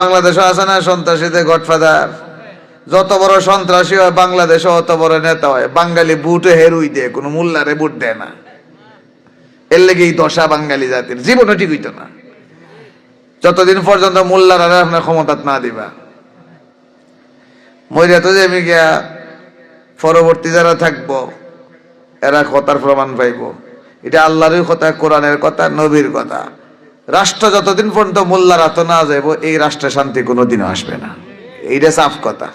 বাংলাদেশও আছে না, সন্ত্রাসীদের গডফাদার। যত বড় সন্ত্রাসী হয় বাংলাদেশে অত বড় নেতা হয়। বাঙালি বুটে হেরুই দেয়, কোনো মোল্লারে বুট দেয় না। এর লেগে এই দশা বাঙালি জাতির। জীবনে ঠিক হইতো না। যতদিন পর্যন্ত মোল্লার আপনার ক্ষমতা না দিবা। মরিয়া তো যে গিয়া পরবর্তী যারা থাকব, এরা কথার প্রমাণ পাইব। এটা আল্লাহরই কথা, কোরআনের কথা, নবীর কথা। রাষ্ট্র যতদিন পর্যন্ত মোল্লার হাতে না যাইব, এই রাষ্ট্রে শান্তি কোনোদিনও আসবে না। এইটা সাফ কথা।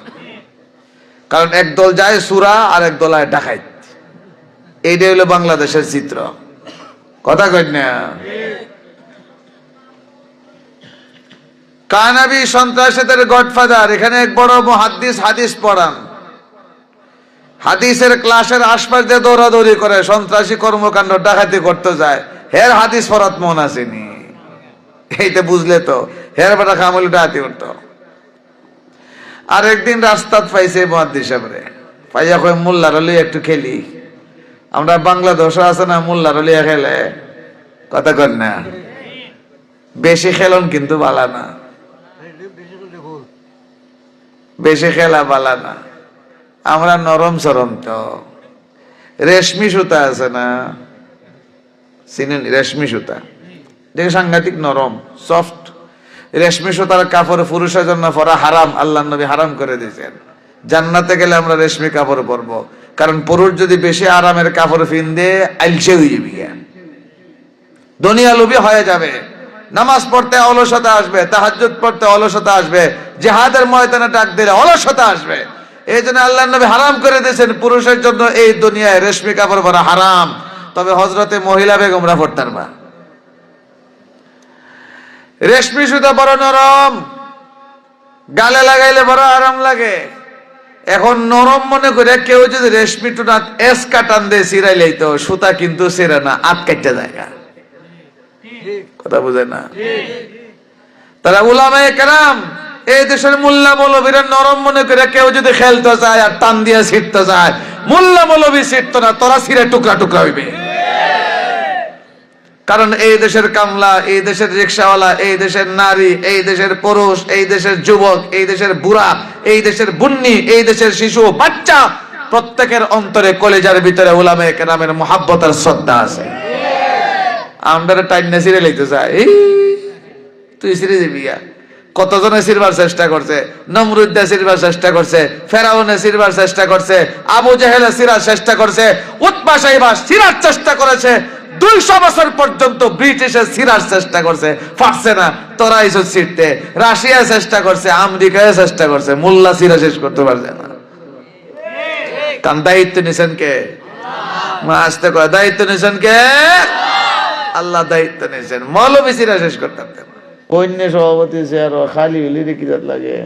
কারণ এক দল যায় সুরা আর এক দল আয় ডাকাইত। এইটাই হলো বাংলাদেশের চিত্র। কথা কই না? কানাবি সন্ত্রাসীদের গডফাদার, এখানে এক বড় মহাদ্দিস হাদিস পড়ান। হাদিসের ক্লাসের আশপাশ দিয়ে দৌড়াদৌড়ি করে, সন্ত্রাসী কর্মকাণ্ড ডাকাতি করতে যায়। হের হাদিস ফরাত মন আসেনি এইটা বুঝলে তো। হের বেটা খামলি ডাকাতি করতো। আর একদিন রাস্তাত পাইছে মহাদ্দিস সামনে পাইয়া কয়, মোল্লার লিয়ে একটু খেলি। আমরা বাংলাদেশ আছে না, মোল্লার লিয়ে খেলে। কথা কর না। বেশি খেলন কিন্তু বালা না। বেশি খেলা বালা না। আমরা নরম সরম তো। রেশমি সুতা আছে না? চিনেন, রেশমি সুতা। দেখে সাংঘাতিক নরম সফট রেশমি সুতার কাপড় পুরুষের জন্য পরা হারাম, আল্লাহ নবী হারাম করে দিয়েছেন। জান্নাতে গেলে আমরা রেশমি কাপড় পরবো। কারণ পুরুষ যদি বেশি আরামের কাপড় ফিন্দে আলসে হয়ে দুনিয়া লোভী হয়ে যাবে। নামাজ পড়তে অলসতা আসবে, তাহাজ্জুদ পড়তে অলসতা আসবে, জিহাদের ময়দানে ডাক দিলে অলসতা আসবে। এই জন্য আল্লাহ নবী হারাম করে দিয়েছেন পুরুষের জন্য এই দুনিয়ায় রেশমি কাপড় পরা হারাম। তবে হজরতে মহিলা বেগমরা পড়তার বা রেশমি সুতা বড় নরম। গালে লাগাইলে বড় আরাম লাগে। এখন নরম মনে করে কেউ যদি রেশমি টুনা এস কাটান দিয়ে সিরাইলেই তো সুতা কিন্তু সিরে না আট কাটতে জায়গা। কথা বুঝে না? তারা উলামায়ে কেরাম, এই দেশের মোল্লা মৌলবীরা নরম মনে করে কেউ যদি খেলতে চায় আর টান দিয়ে ছিটতে চায় মোল্লা মৌলবী ছিটতো না, তোরা ছিঁড়ে টুকরা টুকরা হইবে। কারণ এই দেশের কামলা, এই দেশের রিক্সাওয়ালা, এই দেশের নারী, এই দেশের পুরুষ, এই দেশের যুবক, এই দেশের বুড়া, এই দেশের বুন্নি, এই দেশের শিশু, বাচ্চা, প্রত্যেকের অন্তরে কলেজার ভিতরে উলামে কেরামের মহাব্বত আর শ্রদ্ধা আছে। আমরা টাইম না সিরে লিখতে চাই। তুই সিরে দিবি কতজনে সিরবার চেষ্টা করছে? নমরুদ্দা সিরবার চেষ্টা করছে, ফেরাউনে সিরবার চেষ্টা করছে, আবু জাহেলে সিরার চেষ্টা করছে, উৎপা সাহিবার সিরার চেষ্টা করেছে দুইশো বছর পর্যন্ত ব্রিটিশে চেষ্টা করছে পারছে না রাশিয়া চেষ্টা করছে আমেরিকায় চেষ্টা করছে, মোল্লা সিরা শেষ করতে পারছে না। কারণ দায়িত্ব নিছেন কে? আসতে দায়িত্ব নিছেন কে? আল্লাহ দায়িত্ব নিয়েছেন মৌলবীসিরা শেষ করতে পারতেন কন্যা সভাপতি আরও খালি হইলে কি লাগে।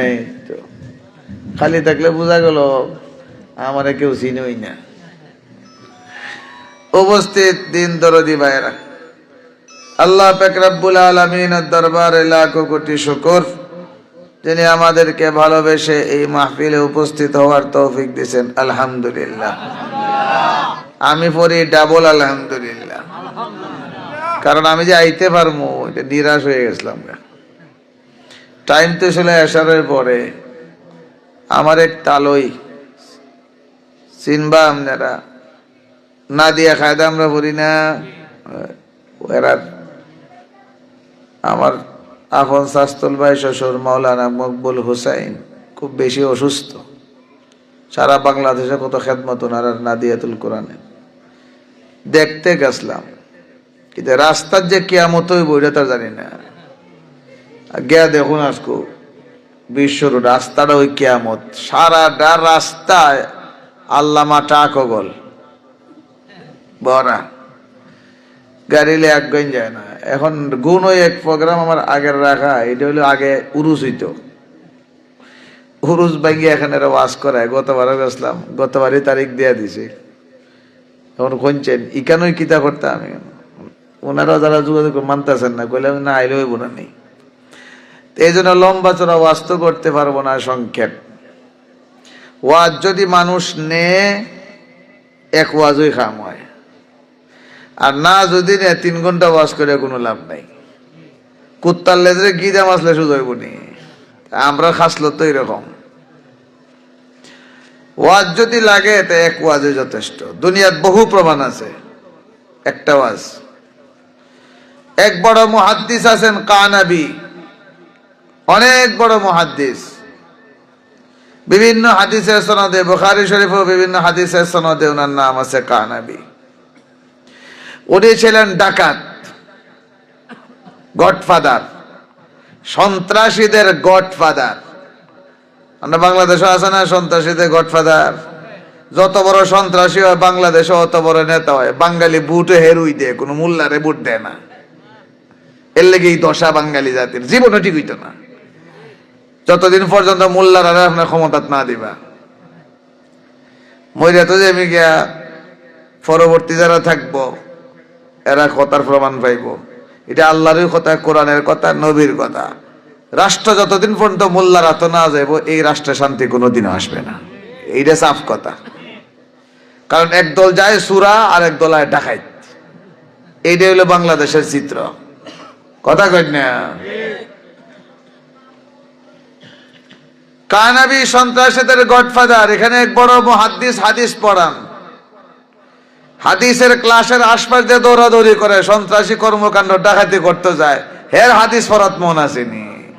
এই তো, খালি থাকলে বোঝা গেল, আমারে কেউ চিনই না। উপস্থিত দিন দরদি ভাইরা আল্লাহ পেকরাবুল আলমিনের দরবারে লাখো কোটি শুকর। যিনি আমাদেরকে ভালোবেসে এই মাহফিলে উপস্থিত হওয়ার তৌফিক দিয়েছেন। আলহামদুলিল্লাহ। আমি পড়ি ডাবল আলহামদুলিল্লাহ। কারণ আমি যে আইতে পারব, এটা নিরাশ হয়ে গেছিলাম টাইম তো ছিল এসারের পরে। আমার এক তালই। চিনবা আপনারা? না দিয়া খায়দা আমরা পড়ি না। এরা আমার আপন শাস্তুল ভাই শ্বশুর মাওলানা মকবুল হুসাইন খুব বেশি অসুস্থ। সারা বাংলাদেশে কত খেদমত ওনার নাদিয়াতুল কোরআনে দেখতে গেছিলাম, কিন্তু রাস্তার যে কেয়ামত হইব এটা তো জানি না। গিয়া দেখুন আজকু বিশ্বর রাস্তাটা ওই কেয়ামত। সারাটা রাস্তায় আল্লামা টাকগল। বরা গাড়িলে গইন যায় না। এখন গুণ ওই এক প্রোগ্রাম আমার আগের রাখা, এটা হলো আগে উরুস হইতো। উরুস ভাঙ্গি এখানে ওয়াজ করায়। গতবারও গেছিলাম, গতবারই তারিখ দিয়ে দিছে। এখন কোনছেন ইকানোই কিতা করতে আমি? ওনারা যারা যোগাযোগ মানতেছেন না কইলে না, আইলে হইব না নেই এই জন্য লম্বা চড়া ওয়াজ তো করতে পারব না সংক্ষেপ। ওয়াজ যদি মানুষ নে এক ওয়াজই খাম হয়। আর না যদি নে তিন ঘণ্টা ওয়াজ করে কোনো লাভ নাই। কুত্তার লেজরে গিদা মাসলে সুযোগ নি। আমরা খাসলো তো এরকম। ওয়াজ যদি লাগে, তো এক ওয়াজে যথেষ্ট। দুনিয়ার বহু প্রমাণ আছে। একটা ওয়াজ। এক বড় মহাদ্দিস আছেন কানাবি। অনেক বড় মহাদ্দিস। বিভিন্ন হাদিসের সনদে, বুখারী শরীফ বিভিন্ন হাদিসের সনদে ওনার নাম আছে কানাবি। উনি ছিলেন ডাকাত, গডফাদার, সন্ত্রাসীদের গডফাদার। আমরা বাংলাদেশে আছে না সন্ত্রাসীদের গডফাদার? যত বড় সন্ত্রাসী হয় বাংলাদেশে, অত বড় নেতা হয়। বাঙালি বুটে হেরুই দেয়, কোনো মোল্লারে বুট দেয় না। এর লেগে এই দশা বাঙালি জাতির। জীবনও ঠিক হইতো না। যতদিন পর্যন্ত মোল্লার আপনার ক্ষমতা না দিবা। মইরা তো যে আমি গিয়া পরবর্তী যারা থাকব এরা কথার প্রমাণ পাইব। এটা আল্লাহরের কথা, কোরআনের কথা, নবীর কথা। রাষ্ট্র যতদিন পর্যন্ত মোল্লার হাতে না যাইব, এই রাষ্ট্রে শান্তি কোনোদিনও আসবে না। এইটা সাফ কথা। কারণ এক দল যায় সুরা আর এক দল আয় ডাকাইত। এইটাই হলো বাংলাদেশের চিত্র। কথা কই কানাবি সন্ত্রাসীদের গডফাদার, এখানে এক বড় মহাদ্দিস হাদিস পড়ান। হাদিসের ক্লাসের আশপাশ দিয়ে দৌড়াদৌড়ি করে সন্ত্রাসী কর্মকাণ্ড ডাকাতি করতে যায়। হের হাদিস ফরাত মন আসেনি।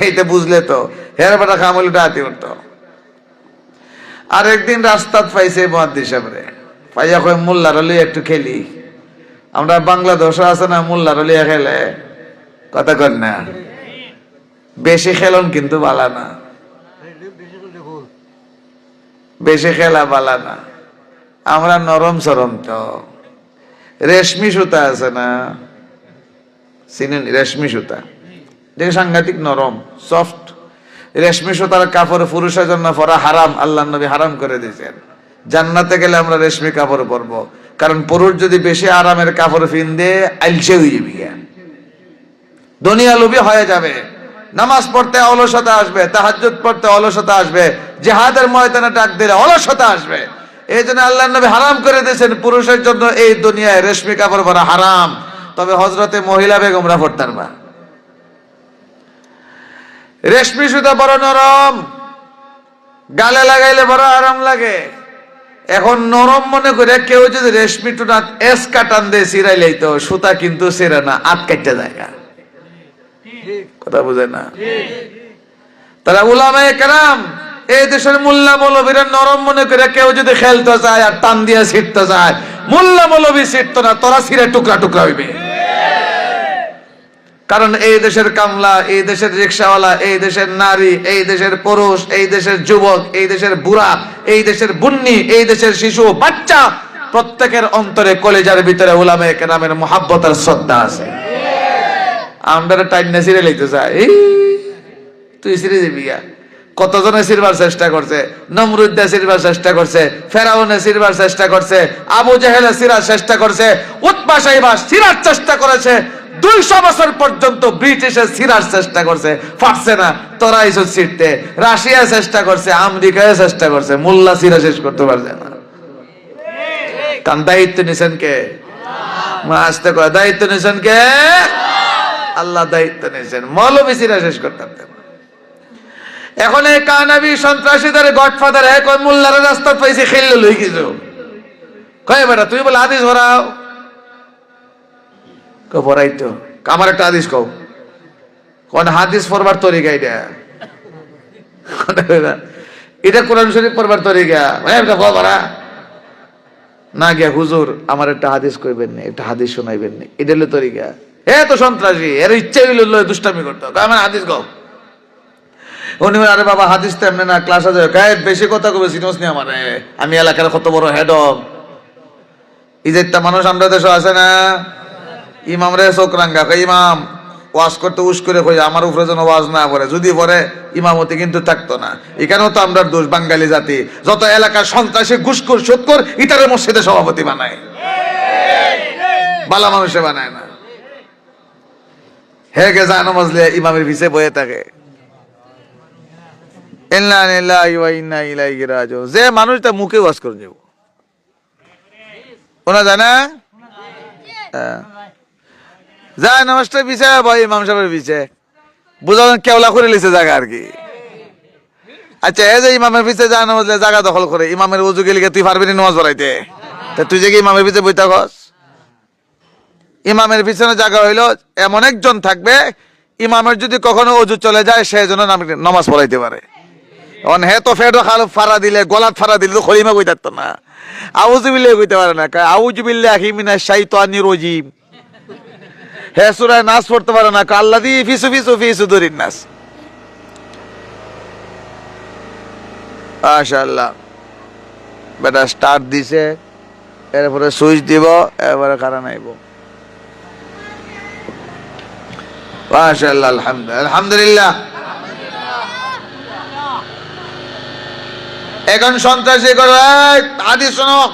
এইটা বুঝলে তো, হের বেটা খামলি ডাকাতি করতো। আর একদিন রাস্তাত পাইছে মহাদ্দিস সামনে পাইয়া কয় মোল্লার হলে একটু খেলি। আমরা বাংলাদেশ আছে না মোল্লার হলে খেলে। কথা কর না। বেশি খেলন কিন্তু বালা না। বেশি খেলা বালা না। আমরা নরম সরম তো। রেশমি সুতা আছে না? চিনেন, রেশমি সুতা। যে সাংঘাতিক নরম সফট রেশমি সুতার কাপড় পুরুষের জন্য পরা হারাম আল্লাহ নবী হারাম করে দিয়েছেন। জান্নাতে গেলে আমরা রেশমি কাপড় পরবো। কারণ পুরুষ যদি বেশি আরামের কাপড় ফিন্দে আইলসে হয়ে যাবি। দুনিয়া লোভী হয়ে যাবে। নামাজ পড়তে অলসতা আসবে, তাহাজ্জুদ পড়তে অলসতা আসবে, জিহাদের ময়দানে ডাক দিলে অলসতা আসবে। এই জন্য আল্লাহ নবী হারাম করে দিয়েছেন। পুরুষের জন্য এই দুনিয়ায় রেশমি কাপড় পরা হারাম। তবে হজরতে মহিলা বেগমরা পড়তার বা রেশমি সুতা বড় নরম। গালে লাগাইলে বড় আরাম লাগে। এখন নরম মনে করে কেউ যদি রেশমি টুনা এস কাটান দিয়ে সিরাইলেই তো সুতা কিন্তু সেরে না আট কাটতে জায়গা কথা বুঝে না? তারা উলামায়ে কেরাম এই দেশের মোল্লা মৌলবীরা নরম মনে করে কেউ যদি খেলতে চায় আর টান দিয়ে ছিটতে চায় মোল্লা মৌলবী ছিটতো না, তোরা ছিঁড়ে টুকরা টুকরা হইবে। কারণ এই দেশের কামলা, এই দেশের রিক্সাওয়ালা, এই দেশের নারী, এই দেশের পুরুষ, এই দেশের যুবক, এই দেশের বুড়া, এই দেশের বুন্নি, এই দেশের শিশু, বাচ্চা, প্রত্যেকের অন্তরে কলেজার ভিতরে উলামে কেরামের মহাব্বত আর শ্রদ্ধা আছে। আমরা টাইম না সিরে লিখতে চাই তুই সিরে দিবি। কতজনে সিরবার চেষ্টা করছে? নমরুদ্দা সিরবার চেষ্টা করছে, ফেরাউনে সিরবার চেষ্টা করছে, আবু জাহেলে সিরার চেষ্টা করছে, উৎপা সাহিবা সিরার চেষ্টা করেছে। দুইশো বছর পর্যন্ত ব্রিটিশে সিরার চেষ্টা করছে। পারছে না, তোরা এসব ছিটতে। রাশিয়া চেষ্টা করছে আমেরিকায় চেষ্টা করছে। মোল্লা সিরা শেষ করতে পারছে না। কারণ দায়িত্ব নিছেন কে? আসতে কয়, দায়িত্ব নিছেন কে? আল্লাহ দায়িত্ব নিয়েছেন মৌলবীসিরা শেষ করতে পারতেন। এখন এই কানাবি সন্ত্রাসীদের গডফাদার এক মোল্লার রাস্তা পাইছে, খেললে লই কিছু কয় বেটা তুই বলে আদিস ভরাও। কো ভরাই তো। আমার একটা আদিস কও। কোন হাদিস পড়বার তরিকা এটা? এটা? কোরআন শরীফ পড়বার তরিকা। হ্যাঁ এটা ভরা। না গিয়া হুজুর, আমার একটা হাদিস কইবেন নি, একটা হাদিস শোনাইবেন নি। এটা হলো তরিকা। এ তো সন্ত্রাসী, এর ইচ্ছে হইল দুষ্টামি করতে আমার হাদিস গাও উনি আরে বাবা, হাদিস তো এমনি না ক্লাস আছে কায় বেশি কথা কবে সিনোস নি আমার। আমি এলাকার কত বড় হেড অফ ইজেরটা মানুষ আমরা দেশ আছে না। ইমাম রে চোখ রাঙ্গা কই ইমাম, ওয়াজ করতে উস করে কই, আমার উপরে যেন ওয়াজ না পড়ে। যদি পড়ে, ইমামতি কিন্তু থাকতো না। এখানেও তো আমরা দোষ, বাঙালি জাতি। যত এলাকার সন্ত্রাসী ঘুষখোর সুৎকর ইতারে মসজিদে সভাপতি বানায়। বালা মানুষে বানায় না। হে গে জানো মজলে ইমামের পিছে বয়ে থাকে। যে মানুষটা মুখে ওয়াজ করে যাব ওনা জানা? হ্যাঁ। যায় নামাজটা পিছে, ভাই ইমাম সাহেবের পিছে। বুঝলেন কেওলা করে লিছে জায়গা আর কি। আচ্ছা এই যে ইমামের পিছে যায় নামাজ জায়গা দখল করে। ইমামের উজু গেলে তুই পারবি না নামাজ পড়াইতে? তা তুই যে ইমামের পিছে বইতা খস ইমামের পিছনে জায়গা হইল, এমন একজন থাকবে, ইমামের যদি কখনো অজু চলে যায়, সে যেন নাম- নামাজ পড়াইতে পারে। অন খাল দিলে, গলাত দিলে তো খলিমা কই থাকতো না। আউজু কইতে পারে না আউজু বিল্লে রজিম। নাচ পড়তে পারে না কাল্লাদি ফিসু ফিসু ফিসু নাস। মাশাআল্লাহ। বেটা স্টার্ট দিছে, এরপরে সুইচ দিব, এরপরে কারণ আইব মাশাআল্লাহ আলহামদুলিল্লাহ আলহামদুলিল্লাহ। এখন সন্ত্রাসী করো আদি শোনো।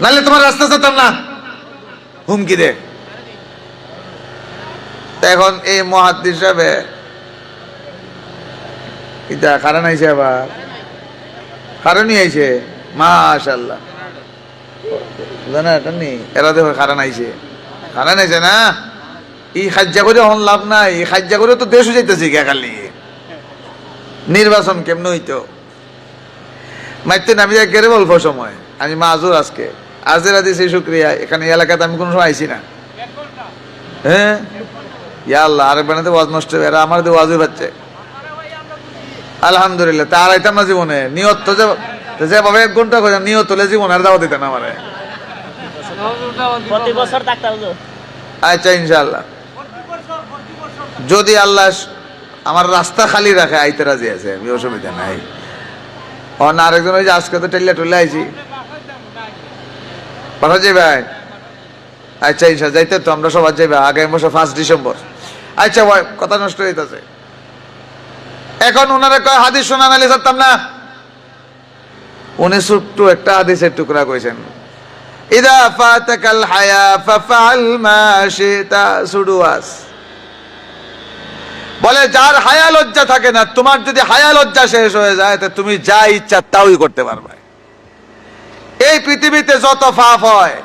নাহলে তোমার রাস্তা যেতাম না। হুমকি দে। এখন এই মহাদ্দি হিসাবে এটা কারণ আইছে আবার? কারণই আইছে? মাশাল্লাহ জানা নি? হন লাভ নাই। খালি। নির্বাচন কেমন হইতো? মাইতে নামি যায় কেড়ে অল্প সময়। আমি মাজুর আজকে। আজেরা দিছি শুক্রিয়া। এখানে এলাকাতে আমি কোনো সময় আইছি না। হ্যাঁ? ইয়া আল্লাহ আরেক বানাতে ওয়াজ নষ্ট হবে। এরা আমার ওয়াজই পাচ্ছে আলহামদুলিল্লাহ তার আইতাম না জীবনে। নিয়ত তো যে যেভাবে এক ঘণ্টা করে নিয়ত হলে জীবনে আর দাওয়া দিতেন আমারে। আচ্ছা ইনশাআল্লাহ। যদি আল্লাহ আমার রাস্তা খালি রাখে আইতে রাজি আছে আমি অসুবিধা নাই। অন আরেকজন ওই যে আজকে তো টেল্লা টুলে আইছি। পাঠা যাই ভাই আচ্ছা ইনশা যাইতে তো, আমরা সবাই যাইবা, আগামী বছর ফার্স্ট ডিসেম্বর আচ্ছা ভাই, কথা নষ্ট হইতেছে। এখন ওনারা কয় হাদিস শোনান আলি সারতাম না? উনি ছোট্ট একটা হাদিসের টুকরা কইছেন। ইদা ফাতাকাল হায়া, ফাফআল মা শিতা সুডুয়াস বলে, যার হায়া লজ্জা থাকে না, তোমার যদি হায়া লজ্জা শেষ হয়ে যায়, তা তুমি যা ইচ্ছা তাওই করতে পারবে। এই পৃথিবীতে যত পাপ হয়,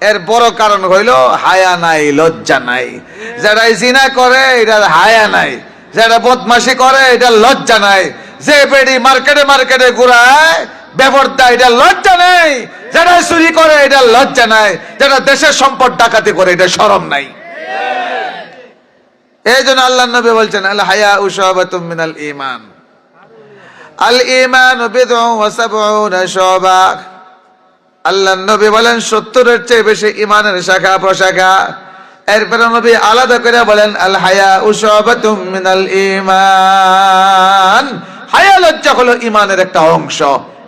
এর বড় কারণ হইল হায়া নাই, লজ্জা নাই। যারা জিনা করে এটা হায়া নাই। যারা বদমাশি করে এটা লজ্জা নাই। যে বেডি মার্কেটে মার্কেটে ঘুরায় ব্যবহারটা এটা লজ্জা নাই। যারা চুরি করে এটা লজ্জা নাই। যারা দেশের সম্পদ ডাকাতি করে এটা শরম নাই। এই জন্য আল্লাহ নবী বলছেন, আল হায়া উশাবাতুম মিনাল আল ঈমান বিদউ আল্লাহ নবী বলেন, সত্তরের চেয়ে বেশি ইমানের শাখা প্রশাখা এরপরে নবী আলাদা করে বলেন, আল হায়া উশাবাতুম মিনাল ঈমান। হায়া লজ্জা হলো ইমানের একটা অংশ।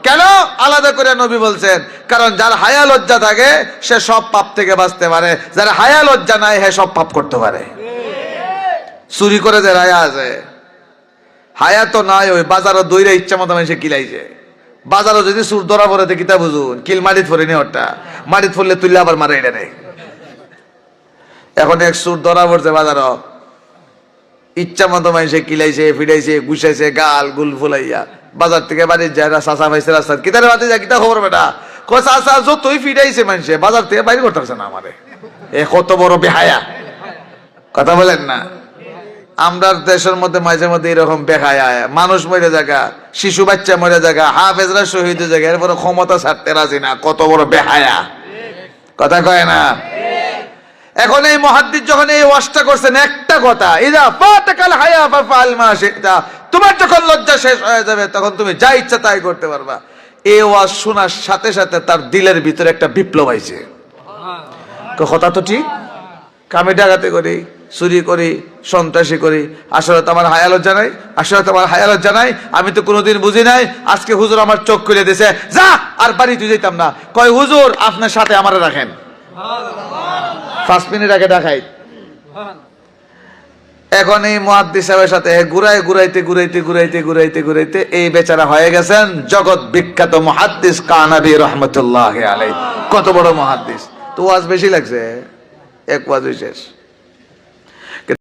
কেন? আলাদা করে নবী বলছেন, কারণ যার হায়া লজ্জা থাকে, সে সব পাপ থেকে বাঁচতে পারে। যার হায়া লজ্জা নাই, সে সব পাপ করতে পারে। চুরি করে যে রায়া আছে, হায়া তো নাই, ওই বাজারও দইরা ইচ্ছা মতো মানুষে কিলাইছে। বাজারও যদি সুর ধরা পড়ে দেখি তা বুঝুন? কিল মাটিত ফরে নি ওটা মাটিত ফরলে তুললে আবার মারে এটা নেই এখন এক সুর ধরা পড়ছে বাজারও। ইচ্ছা মতো মানুষে কিলাইছে, ফিরাইছে, গুছাইছে, গাল গুল ফুলাইয়া। বাজার থেকে বাড়ি যায় চাষা পাইছে রাস্তা কিতারে বাড়ি যায়, কিতা খবর বেটা? চাষা যতই ফিরাইছে মানুষে, বাজার থেকে বাইরে করতে পারছে না আমারে। এ কত বড় বেহায়া। কথা বলেন না। আমরা দেশের মধ্যে মাঝে মধ্যে এরকম বেখায় আয়। মানুষ মরে জায়গা শিশু বাচ্চা মরে জায়গা হাফেজরা শহীদ জায়গা এরপরে ক্ষমতা ছাড়তে রাজি না কত বড় বেহায়া। কথা কয় না? এখন এই মহাদ্দিস যখন এই ওয়াজটা করছেন একটা কথা ইদা ফাতাকাল হায়া ফাফআল মা শিতা তোমার যখন লজ্জা শেষ হয়ে যাবে তখন তুমি যা ইচ্ছা তাই করতে পারবা। এই ওয়াজ শোনার সাথে সাথে তার দিলের ভিতরে একটা বিপ্লব আইছে। তো কথা তো ঠিক? কামে ডাকাতে করি? চুরি করি, সন্ত্রাসী করি। আসলে তো আমার হায়ালত জানাই আসলে তো আমার হায়ালত জানাই, আমি তো কোনোদিন বুঝি নাই, আজকে হুজুর আমার চোখ খুলে দিছে, যা, আর বাড়ি তুই যেতাম না। কয়, হুজুর, আপনার সাথে আমারে রাখেন। পাঁচ মিনিট আগে দেখাই। এখন এই মহাদ্দিস সাহেবের সাথে ঘুরাই ঘুরাইতে ঘুরাইতে ঘুরাইতে ঘুরাইতে ঘুরাইতে এই বেচারা হয়ে গেছেন জগৎ বিখ্যাত মহাদ্দিস কানাবি রহমতুল্লাহ আলাই কত বড় মহাদ্দিস। তো ওয়াজ বেশি লাগছে, এক শেষ।